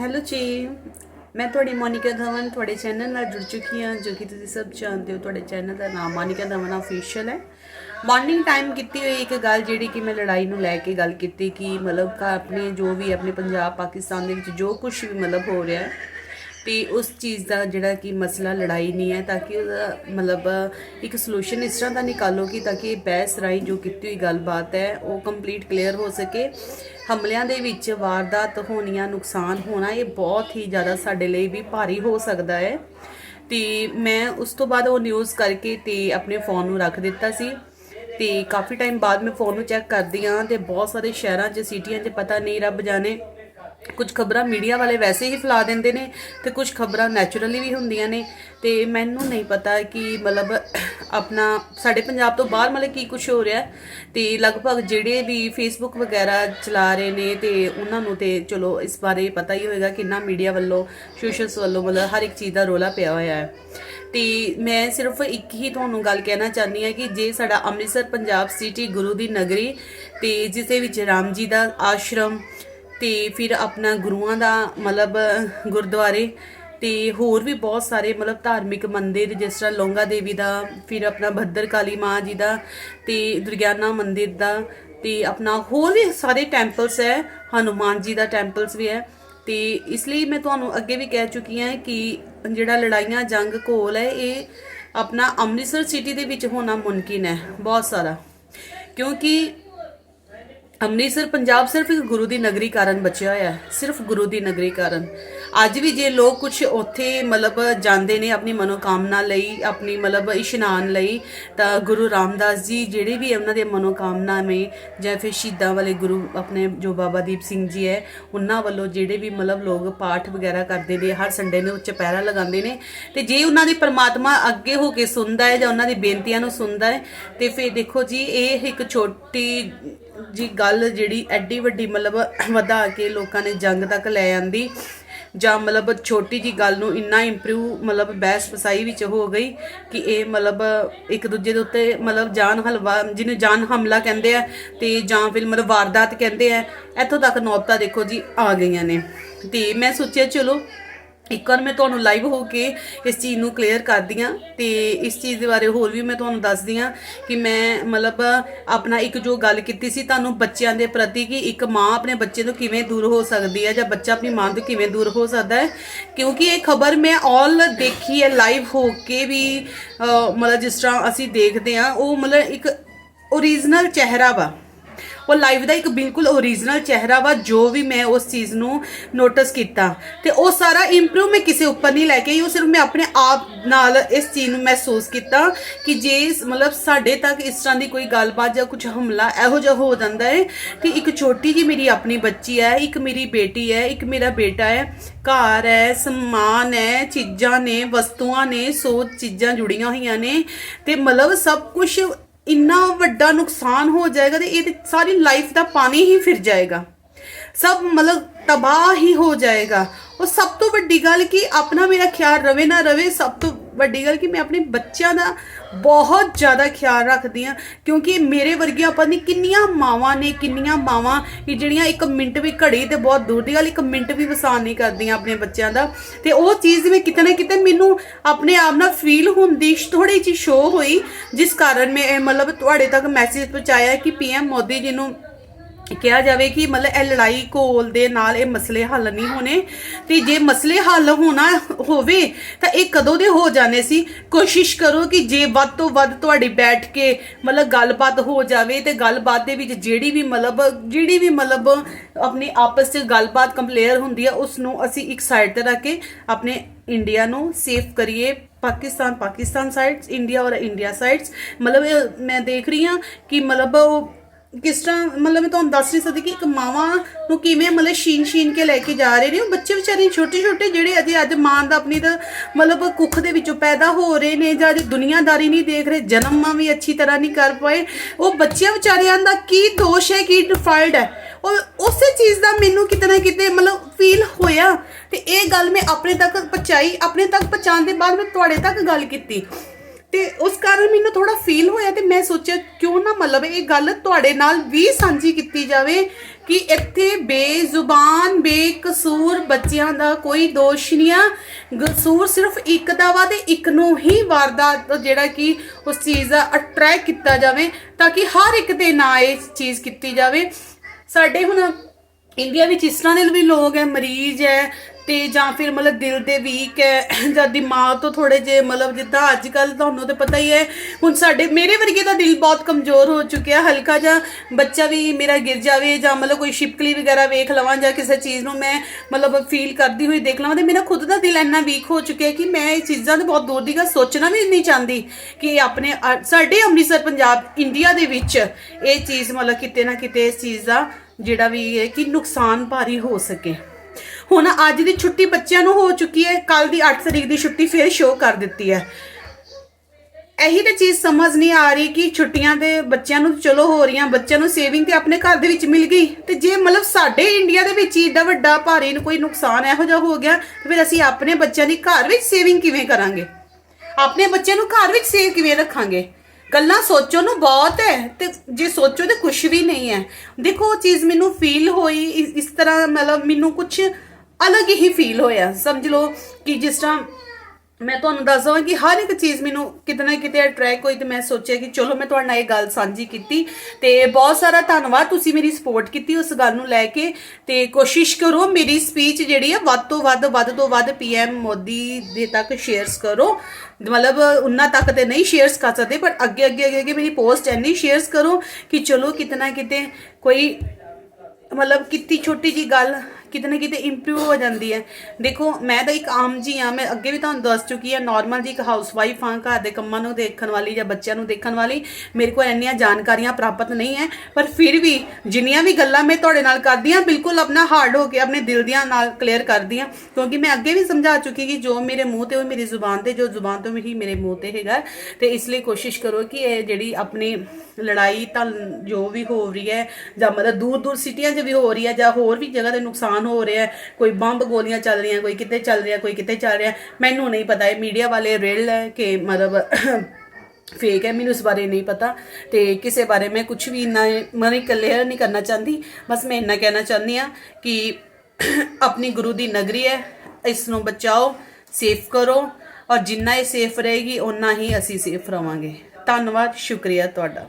Hello ਜੀ ਮੈਂ ਤੁਹਾਡੀ ਮੋਨਿਕਾ ਧਵਨ, ਤੁਹਾਡੇ ਚੈਨਲ ਨਾਲ ਜੁੜ ਚੁੱਕੀ ਹਾਂ, ਜੋ ਕਿ ਤੁਸੀਂ ਸਭ ਜਾਣਦੇ ਹੋ। ਤੁਹਾਡੇ ਚੈਨਲ ਦਾ ਨਾਮ ਮੋਨਿਕਾ ਧਵਨ ਅਫੀਸ਼ੀਅਲ ਹੈ। ਮਾਰਨਿੰਗ ਟਾਈਮ ਕੀਤੀ ਹੋਈ ਇੱਕ ਗੱਲ ਜਿਹੜੀ ਕਿ ਮੈਂ ਲੜਾਈ ਨੂੰ ਲੈ ਕੇ ਗੱਲ ਕੀਤੀ ਕਿ ਮਤਲਬ ਕਾ ਆਪਣੇ ਜੋ ਵੀ ਆਪਣੇ ਪੰਜਾਬ, ਪਾਕਿਸਤਾਨ ਦੇ ਵਿੱਚ ਜੋ ਕੁਝ ਵੀ ਮਤਲਬ ਹੋ ਰਿਹਾ ਹੈ ਤੇ ਉਸ ਚੀਜ਼ ਦਾ ਜਿਹੜਾ ਕਿ ਮਸਲਾ ਲੜਾਈ ਨਹੀਂ ਹੈ, ਤਾਂ ਕਿ ਉਹਦਾ ਮਤਲਬ ਇੱਕ ਸੋਲੂਸ਼ਨ ਇਸ ਤਰ੍ਹਾਂ ਦਾ ਨਿਕਾਲੋ ਕਿ ਤਾਂ ਕਿ ਬਹਿਸ ਰਾਹੀਂ ਜੋ ਕੀਤੀ ਹੋਈ ਗੱਲਬਾਤ ਹੈ, ਉਹ ਕੰਪਲੀਟ ਕਲੀਅਰ ਹੋ ਸਕੇ। ਹਮਲਿਆਂ ਦੇ ਵਿੱਚ ਵਾਰਦਾਤ ਹੋਣੀਆਂ ਨੁਕਸਾਨ ਹੋਣਾ, ਇਹ ਬਹੁਤ ਹੀ ਜ਼ਿਆਦਾ ਸਾਡੇ ਲਈ ਵੀ ਭਾਰੀ ਹੋ ਸਕਦਾ ਹੈ। ਤੇ ਮੈਂ ਉਸ ਤੋਂ ਬਾਅਦ ਉਹ ਨਿਊਜ਼ ਕਰਕੇ ਤੇ ਆਪਣੇ ਫੋਨ ਨੂੰ ਰੱਖ ਦਿੱਤਾ ਸੀ। ਤੇ ਕਾਫੀ ਟਾਈਮ ਬਾਅਦ ਮੈਂ ਫੋਨ ਨੂੰ ਚੈੱਕ ਕਰਦੀ ਹਾਂ ਤੇ ਬਹੁਤ ਸਾਰੇ ਸ਼ਹਿਰਾਂ 'ਚ ਸਿਟੀਆਂ 'ਚ ਪਤਾ ਨਹੀਂ ਰੱਬ ਜਾਣੇ ਕੁਝ ਖਬਰਾਂ ਮੀਡੀਆ ਵਾਲੇ ਵੈਸੇ ਹੀ ਫੈਲਾ ਦਿੰਦੇ ਨੇ ਤੇ ਕੁਝ ਖਬਰਾਂ ਨੈਚੁਰਲੀ ਵੀ ਹੁੰਦੀਆਂ ਨੇ ਤੇ ਮੈਨੂੰ ਨਹੀਂ ਪਤਾ ਕਿ ਮਤਲਬ ਆਪਣਾ ਸਾਡੇ ਪੰਜਾਬ ਤੋਂ ਬਾਹਰ ਮਤਲਬ ਕੀ ਕੁਝ ਹੋ ਰਿਹਾ ਹੈ। ਤੇ ਲਗਭਗ ਜਿਹੜੇ ਵੀ ਫੇਸਬੁੱਕ ਵਗੈਰਾ ਚਲਾ ਰਹੇ ਨੇ ਤੇ ਉਹਨਾਂ ਨੂੰ ਤੇ ਚਲੋ ਇਸ ਬਾਰੇ ਪਤਾ ਹੀ ਹੋਏਗਾ ਕਿੰਨਾ ਮੀਡੀਆ ਵੱਲੋਂ ਸੋਸ਼ਲਸ ਵੱਲੋਂ ਮਤਲਬ ਹਰ ਇੱਕ ਚੀਜ਼ ਦਾ ਰੋਲਾ ਪਿਆ ਹੋਇਆ ਹੈ ਤੇ ਮੈਂ ਸਿਰਫ ਇੱਕ ਹੀ ਤੁਹਾਨੂੰ ਗੱਲ ਕਹਿਣਾ ਚਾਹੁੰਦੀ ਹਾਂ ਕਿ ਜੇ ਸਾਡਾ ਅੰਮ੍ਰਿਤਸਰ, ਪੰਜਾਬ ਸਿਟੀ ਗੁਰੂ ਦੀ ਨਗਰੀ ਤੇ ਜਿਸ ਵਿੱਚ ਰਾਮ ਜੀ ਦਾ ਆਸ਼ਰਮ ਤੇ ਫਿਰ ਆਪਣਾ ਗੁਰੂਆਂ ਦਾ ਮਤਲਬ ਗੁਰਦੁਆਰੇ ਤੇ ਹੋਰ ਵੀ ਬਹੁਤ ਸਾਰੇ ਮਤਲਬ ਧਾਰਮਿਕ ਮੰਦਿਰ, ਜਿਸ ਤਰ੍ਹਾਂ ਲੋਂਗਾ ਦੇਵੀ ਦਾ, ਫਿਰ ਆਪਣਾ ਭੱਦਰ ਕਾਲੀ ਮਾਂ ਜੀ ਦਾ ਤੇ ਦੁਰਗਿਆਨਾ ਮੰਦਿਰ ਦਾ ਤੇ ਆਪਣਾ ਹੋਰ ਵੀ ਸਾਰੇ ਟੈਂਪਲਸ ਹੈ, ਹਨੂਮਾਨ ਜੀ ਦਾ ਟੈਂਪਲਸ ਵੀ ਹੈ। ਤੇ ਇਸ ਲਈ ਮੈਂ ਤੁਹਾਨੂੰ ਅੱਗੇ ਵੀ ਕਹਿ ਚੁੱਕੀ ਹਾਂ ਕਿ ਜਿਹੜਾ ਲੜਾਈਆਂ ਜੰਗ ਘੋਲ ਹੈ, ਇਹ ਆਪਣਾ ਅੰਮ੍ਰਿਤਸਰ ਸਿਟੀ ਦੇ ਵਿੱਚ ਹੋਣਾ ਮੁਮਕਿਨ ਹੈ, ਬਹੁਤ ਸਾਰਾ। ਕਿਉਂਕਿ ਅੰਮ੍ਰਿਤਸਰ, ਪੰਜਾਬ ਸਿਰਫ ਇੱਕ ਗੁਰੂ ਦੀ ਨਗਰੀ ਕਾਰਨ ਬਚਿਆ ਹੋਇਆ ਹੈ, ਸਿਰਫ ਗੁਰੂ ਦੀ ਨਗਰੀ ਕਾਰਨ। ਅੱਜ ਵੀ ਜੇ ਲੋਕ ਕੁਝ ਉੱਥੇ ਮਤਲਬ ਜਾਂਦੇ ਨੇ ਆਪਣੀ ਮਨੋਕਾਮਨਾ ਲਈ, ਆਪਣੀ ਮਤਲਬ ਇਸ਼ਨਾਨ ਲਈ, ਤਾਂ ਗੁਰੂ ਰਾਮਦਾਸ ਜੀ ਜਿਹੜੇ ਵੀ ਉਹਨਾਂ ਦੇ ਮਨੋਕਾਮਨਾ ਮੇ ਜਾਂ ਫਿਰ ਸ਼ਹੀਦਾਂ ਵਾਲੇ ਗੁਰੂ ਆਪਣੇ ਜੋ ਬਾਬਾ ਦੀਪ ਸਿੰਘ ਜੀ ਹੈ, ਉਹਨਾਂ ਵੱਲੋਂ ਜਿਹੜੇ ਵੀ ਮਤਲਬ ਲੋਕ ਪਾਠ ਵਗੈਰਾ ਕਰਦੇ ਨੇ, ਹਰ ਸੰਡੇ ਨੂੰ ਚਪਹਿਰਾ ਲਗਾਉਂਦੇ ਨੇ, ਤੇ ਜੇ ਉਹਨਾਂ ਦੀ ਪਰਮਾਤਮਾ ਅੱਗੇ ਹੋ ਕੇ ਸੁਣਦਾ ਹੈ, ਜਾਂ ਉਹਨਾਂ ਦੀ ਬੇਨਤੀਆਂ ਨੂੰ ਸੁਣਦਾ ਹੈ, ਤੇ ਫਿਰ ਦੇਖੋ ਜੀ, ਇਹ ਇੱਕ ਛੋਟੀ ਜੀ ਗੱਲ ਜਿਹੜੀ ਐਡੀ ਵੱਡੀ ਮਤਲਬ ਵਧਾ ਕੇ ਲੋਕਾਂ ਨੇ ਜੰਗ ਤੱਕ ਲੈ ਆਂਦੀ ਜਾਂ ਮਤਲਬ ਛੋਟੀ ਜੀ ਗੱਲ ਨੂੰ ਇੰਨਾ ਇੰਪਰੂਵ ਮਤਲਬ ਬਹਿਸ ਫਸਾਈ ਵਿੱਚ ਹੋ ਗਈ ਕਿ ਇਹ ਮਤਲਬ ਇੱਕ ਦੂਜੇ ਦੇ ਉੱਤੇ ਮਤਲਬ ਜਾਨ ਹਲਵਾ ਜਿਹਨੂੰ ਜਾਨ ਹਮਲਾ ਕਹਿੰਦੇ ਆ ਤੇ ਜਾਂ ਫਿਰ ਮਤਲਬ ਵਾਰਦਾਤ ਕਹਿੰਦੇ ਆ, ਇੱਥੋਂ ਤੱਕ ਨੌਬਤਾਂ ਦੇਖੋ ਜੀ ਆ ਗਈਆਂ ਨੇ। ਤੇ ਮੈਂ ਸੋਚਿਆ ਚਲੋ ਇੱਕ ਵਾਰ ਮੈਂ ਤੁਹਾਨੂੰ ਲਾਈਵ ਹੋ ਕੇ ਇਸ ਚੀਜ਼ ਨੂੰ ਕਲੀਅਰ ਕਰਦੀ ਹਾਂ ਤੇ ਇਸ ਚੀਜ਼ ਦੇ ਬਾਰੇ ਹੋਰ ਵੀ ਮੈਂ ਤੁਹਾਨੂੰ ਦੱਸਦੀ ਹਾਂ ਕਿ ਮੈਂ ਮਤਲਬ ਆਪਣਾ ਇੱਕ ਜੋ ਗੱਲ ਕੀਤੀ ਸੀ ਤੁਹਾਨੂੰ ਬੱਚਿਆਂ ਦੇ ਪ੍ਰਤੀ ਕਿ ਇੱਕ ਮਾਂ ਆਪਣੇ ਬੱਚੇ ਤੋਂ ਕਿਵੇਂ ਦੂਰ ਹੋ ਸਕਦੀ ਹੈ ਜਾਂ ਬੱਚਾ ਆਪਣੀ ਮਾਂ ਤੋਂ ਕਿਵੇਂ ਦੂਰ ਹੋ ਸਕਦਾ ਹੈ। ਕਿਉਂਕਿ ਇਹ ਖਬਰ ਮੈਂ ਆਲ ਦੇਖੀ ਹੈ ਲਾਈਵ ਹੋ ਕੇ ਵੀ ਮਤਲਬ ਜਿਸ ਤਰ੍ਹਾਂ ਅਸੀਂ ਦੇਖਦੇ ਹਾਂ, ਉਹ ਮਤਲਬ ਇੱਕ ਓਰੀਜਨਲ ਚਿਹਰਾ ਵਾ। ਉਹ ਲਾਈਵ ਦਾ ਇੱਕ ਬਿਲਕੁਲ ਓਰੀਜਨਲ ਚਿਹਰਾ ਵਾ, ਜੋ ਵੀ ਮੈਂ ਉਸ ਚੀਜ਼ ਨੂੰ ਨੋਟਿਸ ਕੀਤਾ। ਤੇ ਉਹ ਸਾਰਾ ਇੰਪਰੂਵ ਮੈਂ ਕਿਸੇ ਉੱਪਰ ਨਹੀਂ ਲੈ ਕੇ ਆਈ, ਉਹ ਸਿਰਫ ਮੈਂ ਆਪਣੇ ਆਪ ਨਾਲ ਇਸ ਚੀਜ਼ ਨੂੰ ਮਹਿਸੂਸ ਕੀਤਾ ਕਿ ਜੇ ਮਤਲਬ ਸਾਡੇ ਤੱਕ ਇਸ ਤਰ੍ਹਾਂ ਦੀ ਕੋਈ ਗੱਲਬਾਤ ਜਾਂ ਕੁਝ ਹਮਲਾ ਇਹੋ ਜਿਹਾ ਹੋ ਜਾਂਦਾ ਹੈ ਕਿ ਇੱਕ ਛੋਟੀ ਜੀ ਮੇਰੀ ਆਪਣੀ ਬੱਚੀ ਹੈ, ਇੱਕ ਮੇਰੀ ਬੇਟੀ ਹੈ, ਇੱਕ ਮੇਰਾ ਬੇਟਾ ਹੈ, ਘਰ ਹੈ, ਸਮਾਨ ਹੈ, ਚੀਜ਼ਾਂ ਨੇ, ਵਸਤੂਆਂ ਨੇ, ਸੋ ਚੀਜ਼ਾਂ ਜੁੜੀਆਂ ਹੋਈਆਂ ਨੇ ਤੇ ਮਤਲਬ ਸਭ ਕੁਝ ਇੰਨਾ ਵੱਡਾ ਨੁਕਸਾਨ ਹੋ ਜਾਏਗਾ ਤੇ ਇਹ ਤੇ ਸਾਰੀ ਲਾਈਫ ਦਾ ਪਾਣੀ ਹੀ ਫਿਰ ਜਾਏਗਾ। ਸਭ ਮਤਲਬ ਤਬਾਹ ਹੀ ਹੋ ਜਾਏਗਾ। ਉਹ ਸਭ ਤੋਂ ਵੱਡੀ ਗੱਲ ਕਿ ਆਪਣਾ ਮੇਰਾ ਖਿਆਲ ਰਵੇ ਨਾ ਰਵੇ, ਸਭ ਤੋਂ ਵੱਡੀ ਗੱਲ ਕਿ ਮੈਂ ਆਪਣੇ ਬੱਚਿਆਂ ਦਾ ਬਹੁਤ ਜ਼ਿਆਦਾ ਖਿਆਲ ਰੱਖਦੀ ਆ ਕਿਉਂਕਿ ਮੇਰੇ ਵਰਗੀਆਂ ਆਪਾਂ ਨੇ ਕਿੰਨੀਆਂ ਮਾਵਾਂ ਨੇ, ਕਿੰਨੀਆਂ ਮਾਵਾਂ ਕਿ ਜਿਹੜੀਆਂ ਇੱਕ ਮਿੰਟ ਵੀ ਘੜੀ ਤੇ ਬਹੁਤ ਦੂਰ ਦੀ ਗੱਲ, ਇੱਕ ਮਿੰਟ ਵੀ ਵਸਾਨ ਨਹੀਂ ਕਰਦੀਆਂ ਆਪਣੇ ਬੱਚਿਆਂ ਦਾ। ਤੇ ਉਹ ਚੀਜ਼ ਮੈਂ ਕਿਤੇ ਨਾ ਕਿਤੇ ਮੈਨੂੰ ਆਪਣੇ ਆਪ ਨਾਲ ਫੀਲ ਹੁੰਦੀ ਥੋੜੀ ਜਿਹੀ ਸ਼ੋ ਹੋਈ, ਜਿਸ ਕਾਰਨ ਮੈਂ ਇਹ ਮਤਲਬ ਤੁਹਾਡੇ ਤੱਕ ਮੈਸੇਜ ਪਹੁੰਚਾਇਆ ਕਿ ਪੀਐਮ ਮੋਦੀ ਜੀ ਨੂੰ ਕਿਹਾ ਜਾਵੇ ਕਿ ਮਤਲਬ ਇਹ ਲੜਾਈ ਘੋਲ ਦੇ ਨਾਲ ਇਹ ਮਸਲੇ ਹੱਲ ਨਹੀਂ ਹੋਣੇ। ਤੇ ਜੇ ਮਸਲੇ ਹੱਲ ਹੋਣਾ ਹੋਵੇ, ਤਾਂ ਇਹ ਕਦੋਂ ਦੇ ਹੋ ਜਾਣੇ ਸੀ? ਕੋਸ਼ਿਸ਼ ਕਰੋ ਕਿ ਜੇ ਵੱਧ ਤੋਂ ਵੱਧ ਤੁਹਾਡੀ ਬੈਠ ਕੇ ਮਤਲਬ ਗੱਲਬਾਤ ਹੋ ਜਾਵੇ, ਤੇ ਗੱਲਬਾਤ ਦੇ ਵਿੱਚ ਜਿਹੜੀ ਵੀ ਮਤਲਬ, ਜਿਹੜੀ ਵੀ ਮਤਲਬ ਆਪਣੀ ਆਪਸ ਵਿੱਚ ਗੱਲਬਾਤ ਕੰਪਲੇਅਰ ਹੁੰਦੀ ਹੈ ਉਸ ਨੂੰ ਅਸੀਂ ਇੱਕ ਸਾਈਡ ਤੇ ਰੱਖ ਕੇ ਆਪਣੇ ਇੰਡੀਆ ਨੂੰ ਸੇਫ ਕਰੀਏ। ਪਾਕਿਸਤਾਨ ਪਾਕਿਸਤਾਨ ਸਾਈਡਸ ਇੰਡੀਆ ਔਰ ਇੰਡੀਆ ਸਾਈਡਸ ਮਤਲਬ ਇਹ ਮੈਂ ਦੇਖ ਰਹੀ ਹਾਂ ਕਿ ਮਤਲਬ ਉਹ ਕਿਸ ਤਰ੍ਹਾਂ, ਮਤਲਬ ਮੈਂ ਤੁਹਾਨੂੰ ਦੱਸ ਨਹੀਂ ਸਕਦੀ ਕਿ ਇੱਕ ਮਾਵਾਂ ਨੂੰ ਕਿਵੇਂ ਮਤਲਬ ਛੀਨ ਛੀਨ ਕੇ ਲੈ ਕੇ ਜਾ ਰਹੇ ਨੇ। ਉਹ ਬੱਚੇ ਵਿਚਾਰੇ ਛੋਟੇ ਛੋਟੇ ਜਿਹੜੇ ਅਜੇ ਅੱਜ ਮਾਂ ਦਾ ਆਪਣੀ ਦਾ ਮਤਲਬ ਕੁੱਖ ਦੇ ਵਿੱਚੋਂ ਪੈਦਾ ਹੋ ਰਹੇ ਨੇ ਜਾਂ ਅਜੇ ਦੁਨੀਆਦਾਰੀ ਨਹੀਂ ਦੇਖ ਰਹੇ, ਜਨਮਾਂ ਵੀ ਅੱਛੀ ਤਰ੍ਹਾਂ ਨਹੀਂ ਕਰ ਪਾਏ। ਉਹ ਬੱਚਿਆਂ ਵਿਚਾਰਿਆਂ ਦਾ ਕੀ ਦੋਸ਼ ਹੈ, ਕੀ ਡਿਫਾਲਟ ਹੈ? ਉਹ ਉਸੇ ਚੀਜ਼ ਦਾ ਮੈਨੂੰ ਕਿਤੇ ਨਾ ਕਿਤੇ ਮਤਲਬ ਫੀਲ ਹੋਇਆ। ਤੇ ਇਹ ਗੱਲ ਮੈਂ ਆਪਣੇ ਤੱਕ ਪਹੁੰਚਾਈ, ਆਪਣੇ ਤੱਕ ਪਹੁੰਚਾਉਣ ਦੇ ਬਾਅਦ ਮੈਂ ਤੁਹਾਡੇ ਤੱਕ ਗੱਲ ਕੀਤੀ। ਤੇ ਉਸ ਕਾਰਨ ਮੈਨੂੰ ਥੋੜਾ ਫੀਲ ਹੋਇਆ ਤੇ ਮੈਂ ਸੋਚਿਆ ਕਿਉਂ ਨਾ ਮਤਲਬ ਇਹ ਗੱਲ ਤੁਹਾਡੇ ਨਾਲ ਵੀ ਸਾਂਝੀ ਕੀਤੀ ਜਾਵੇ ਕਿ ਇੱਥੇ ਬੇਜ਼ੁਬਾਨ, ਬੇਕਸੂਰ ਬੱਚਿਆਂ ਦਾ ਕੋਈ ਦੋਸ਼ ਨਹੀਂ ਆ। ਕਸੂਰ ਸਿਰਫ ਇੱਕ ਦਾ ਵਾ ਤੇ ਇੱਕ ਨੂੰ ਹੀ ਵਾਰਦਾਤ ਜਿਹੜਾ ਕਿ ਉਸ ਚੀਜ਼ ਦਾ ਅਟਰੈਕਟ ਕੀਤਾ ਜਾਵੇ ਤਾਂ ਕਿ ਹਰ ਇੱਕ ਦੇ ਨਾਂ ਇਹ ਚੀਜ਼ ਕੀਤੀ ਜਾਵੇ। ਸਾਡੇ ਹੁਣ ਇੰਡੀਆ ਵਿੱਚ ਇਸ ਤਰ੍ਹਾਂ ਦੇ ਵੀ ਲੋਕ ਹੈ, ਮਰੀਜ਼ ਹੈ ਤੇ ਜਾਂ ਫਿਰ ਮਤਲਬ ਦਿਲ ਦੇ ਵੀਕ ਹੈ ਜਾਂ ਦਿਮਾਗ ਤੋਂ ਥੋੜੇ ਜੇ ਮਤਲਬ ਜਿੱਦਾਂ ਅੱਜ ਕੱਲ ਤੁਹਾਨੂੰ ਤੇ ਪਤਾ ਹੀ ਹੈ, ਹੁਣ ਸਾਡੇ, ਮੇਰੇ ਵਰਗੇ ਦਾ ਦਿਲ ਬਹੁਤ ਕਮਜ਼ੋਰ ਹੋ ਚੁੱਕਿਆ, ਹਲਕਾ ਜਿਹਾ ਬੱਚਾ ਵੀ ਮੇਰਾ ਗਿਰ ਜਾਵੇ ਜਾਂ ਮਤਲਬ ਕੋਈ ਛਿਪਕਲੀ ਵਗੈਰਾ ਵੇਖ ਲਵਾਂ ਜਾਂ ਕਿਸੇ ਚੀਜ਼ ਨੂੰ ਮੈਂ ਮਤਲਬ ਫੀਲ ਕਰਦੀ ਹੋਈ ਦੇਖ ਲਵਾਂ ਤੇ ਮੇਰਾ ਖੁਦ ਦਾ ਦਿਲ ਇੰਨਾ ਵੀਕ ਹੋ ਚੁੱਕਿਆ ਕਿ ਮੈਂ ਇਹ ਚੀਜ਼ਾਂ ਤੇ ਬਹੁਤ ਦੂਰ ਦੀ ਗੱਲ ਸੋਚਣਾ ਵੀ ਨਹੀਂ ਚਾਹੁੰਦੀ ਕਿ ਆਪਣੇ ਅ- ਸਾਡੇ ਅੰਮ੍ਰਿਤਸਰ ਪੰਜਾਬ ਇੰਡੀਆ ਦੇ ਵਿੱਚ ਇਹ ਚੀਜ਼ ਮਤਲਬ ਕਿਤੇ ਨਾ ਕਿਤੇ ਇਸ ਚੀਜ਼ ਦਾ ਜਿਹੜਾ ਵੀ ਹੈ ਕਿ ਨੁਕਸਾਨ ਭਾਰੀ ਹੋ ਸਕੇ। ਹੁਣ ਅੱਜ ਦੀ ਛੁੱਟੀ ਬੱਚਿਆਂ ਨੂੰ ਹੋ ਚੁੱਕੀ ਹੈ ਕੱਲ ਦੀ 8 ਤਰੀਕ ਦੀ ਛੁੱਟੀ ਫਿਰ ਸ਼ੋਅ ਕਰ ਦਿੱਤੀ ਹੈ। ਇਹੀ ਤਾਂ ਚੀਜ਼ ਸਮਝ ਨਹੀਂ ਆ ਰਹੀ ਕਿ ਛੁੱਟੀਆਂ ਤੇ ਬੱਚਿਆਂ ਨੂੰ ਚਲੋ ਹੋ ਰਹੀਆਂ, ਬੱਚਿਆਂ ਨੂੰ ਸੇਵਿੰਗ ਤੇ ਆਪਣੇ ਘਰ ਦੇ ਵਿੱਚ ਮਿਲ ਗਈ ਤੇ ਜੇ ਮਤਲਬ ਸਾਡੇ ਇੰਡੀਆ ਦੇ ਵਿੱਚ ਹੀ ਏਡਾ ਵੱਡਾ ਭਾਰੀ ਨੂੰ ਕੋਈ ਨੁਕਸਾਨ ਇਹੋ ਜਿਹਾ ਹੋ ਗਿਆ, ਤੇ ਫਿਰ ਅਸੀਂ ਆਪਣੇ ਬੱਚਿਆਂ ਦੀ ਘਰ ਵਿੱਚ ਸੇਵਿੰਗ ਕਿਵੇਂ ਕਰਾਂਗੇ? ਆਪਣੇ ਬੱਚਿਆਂ ਨੂੰ ਘਰ ਵਿੱਚ ਸੇਵ ਕਿਵੇਂ ਰੱਖਾਂਗੇ? ਗੱਲਾਂ ਸੋਚੋ ਨੂੰ ਬਹੁਤ ਹੈ ਤੇ ਜੇ ਸੋਚੋ ਤੇ ਕੁਝ ਵੀ ਨਹੀਂ ਹੈ। ਦੇਖੋ, ਉਹ ਚੀਜ਼ ਮੈਨੂੰ ਫੀਲ ਹੋਈ ਇਸ ਇਸ ਤਰ੍ਹਾਂ ਮਤਲਬ ਮੈਨੂੰ ਕੁਝ ਅਲੱਗ ਹੀ ਫੀਲ ਹੋਇਆ। ਸਮਝ ਲਓ ਕਿ ਜਿਸ ਤਰ੍ਹਾਂ ਮੈਂ ਤੁਹਾਨੂੰ ਦੱਸ ਦੱਸਦਾ ਕਿ ਹਰ ਇੱਕ ਚੀਜ਼ ਮੈਨੂੰ ਕਿਤੇ ਨਾ ਕਿਤੇ ਅਟਰੈਕਟ ਹੋਈ ਤੇ ਮੈਂ ਸੋਚਿਆ ਕਿ ਚਲੋ ਮੈਂ ਤੁਹਾਡੇ ਨਾਲ ਇਹ ਗੱਲ ਸਾਂਝੀ ਕੀਤੀ ਤੇ ਬਹੁਤ ਸਾਰਾ ਧੰਨਵਾਦ ਤੁਸੀਂ ਮੇਰੀ ਸਪੋਰਟ ਕੀਤੀ ਉਸ ਗੱਲ ਨੂੰ ਲੈ ਕੇ ਤੇ ਕੋਸ਼ਿਸ਼ ਕਰੋ ਮੇਰੀ ਸਪੀਚ ਜਿਹੜੀ ਹੈ ਵੱਧ ਤੋਂ ਵੱਧ ਵੱਧ ਤੋਂ ਵੱਧ ਪੀਐਮ ਮੋਦੀ ਦੇ ਤੱਕ ਸ਼ੇਅਰਸ ਕਰੋ। ਮਤਲਬ ਉਹਨਾਂ ਤੱਕ ਤੇ ਨਹੀਂ ਸ਼ੇਅਰਸ ਕਰ ਸਕਦੇ, ਪਰ ਅੱਗੇ ਅੱਗੇ ਅੱਗੇ ਅੱਗੇ ਮੇਰੀ ਪੋਸਟ ਐਨੀ ਸ਼ੇਅਰਸ ਕਰੋ ਕਿ ਚਲੋ ਕਿਤੇ ਨਾ ਕਿਤੇ ਕੋਈ ਮਤਲਬ ਕਿੰਨੀ ਛੋਟੀ ਜੀ ਗੱਲ ਕਿਤੇ ਨਾ ਕਿਤੇ ਇੰਪਰੂਵ ਹੋ ਜਾਂਦੀ ਹੈ। ਦੇਖੋ, ਮੈਂ ਤਾਂ ਇੱਕ ਆਮ ਜੀ ਆ ਮੈਂ ਅੱਗੇ ਵੀ ਤੁਹਾਨੂੰ ਦੱਸ ਚੁੱਕੀ ਆ ਨਾਰਮਲ ਜੀ ਇੱਕ ਹਾਊਸਵਾਈਫ ਹਾਂ, ਘਰ ਦੇ ਕੰਮਾਂ ਨੂੰ ਦੇਖਣ ਵਾਲੀ ਜਾਂ ਬੱਚਿਆਂ ਨੂੰ ਦੇਖਣ ਵਾਲੀ, ਮੇਰੇ ਕੋਲ ਇੰਨੀਆਂ ਜਾਣਕਾਰੀਆਂ ਪ੍ਰਾਪਤ ਨਹੀਂ ਹੈ, ਪਰ ਫਿਰ ਵੀ ਜਿੰਨੀਆਂ ਵੀ ਗੱਲਾਂ ਮੈਂ ਤੁਹਾਡੇ ਨਾਲ ਕਰਦੀ ਆ ਬਿਲਕੁਲ ਆਪਣਾ ਹਾਰਡ ਹੋ ਕੇ ਆਪਣੇ ਦਿਲ ਦੀਆਂ ਨਾਲ ਕਲੀਅਰ ਕਰਦੀ ਆ ਕਿਉਂਕਿ ਮੈਂ ਅੱਗੇ ਵੀ ਸਮਝਾ ਚੁੱਕੀ ਕਿ ਜੋ ਮੇਰੇ ਮੂੰਹ ਤੇ ਉਹ ਮੇਰੀ ਜ਼ੁਬਾਨ ਤੇ, ਜੋ ਜ਼ੁਬਾਨ ਤੋਂ ਹੀ ਮੇਰੇ ਮੂੰਹ ਤੇ ਹੈਗਾ, ਤੇ ਇਸ ਲਈ ਕੋਸ਼ਿਸ਼ ਕਰੋ ਕਿ ਇਹ ਜਿਹੜੀ ਆਪਣੀ ਲੜਾਈ ਤਾਂ ਜੋ ਵੀ ਹੋ ਰਹੀ ਹੈ ਜਾਂ ਮਤਲਬ ਦੂਰ ਦੂਰ ਸਿਟੀਆਂ 'ਚ ਵੀ ਹੋ ਰਹੀ ਹੈ ਜਾਂ ਹੋਰ ਵੀ ਜਗ੍ਹਾ ਤੇ ਨੁਕਸਾਨ ਹੋ ਰਿਹਾ ਕੋਈ ਬੰਬ ਗੋਲੀਆਂ ਚੱਲ ਰਹੀਆਂ, ਕੋਈ ਕਿਤੇ ਚੱਲ ਰਿਹਾ, ਕੋਈ ਕਿਤੇ ਚੱਲ ਰਿਹਾ, ਮੈਨੂੰ ਨਹੀਂ ਪਤਾ, ਇਹ ਮੀਡੀਆ ਵਾਲੇ ਰੇਲ ਹੈ ਕਿ ਮਤਲਬ ਫੇਕ ਹੈ, ਮੈਨੂੰ ਇਸ ਬਾਰੇ ਨਹੀਂ ਪਤਾ ਤੇ ਕਿਸੇ ਬਾਰੇ ਮੈਂ ਕੁਝ ਵੀ ਇੰਨਾ ਮਨੀ ਕਲੀਅਰ ਨਹੀਂ ਕਰਨਾ ਚਾਹੁੰਦੀ, ਬਸ ਮੈਂ ਇੰਨਾ ਕਹਿਣਾ ਚਾਹੁੰਦੀ ਆ ਕਿ ਆਪਣੀ ਗੁਰੂ ਦੀ ਨਗਰੀ ਹੈ, ਇਸ ਨੂੰ ਬਚਾਓ ਸੇਫ ਕਰੋ ਔਰ ਜਿੰਨਾ ਇਹ ਸੇਫ ਰਹੇਗੀ, ਓਨਾ ਹੀ ਅਸੀਂ ਸੇਫ ਰਵਾਂਗੇ। ਧੰਨਵਾਦ, ਸ਼ੁਕਰੀਆ ਤੁਹਾਡਾ।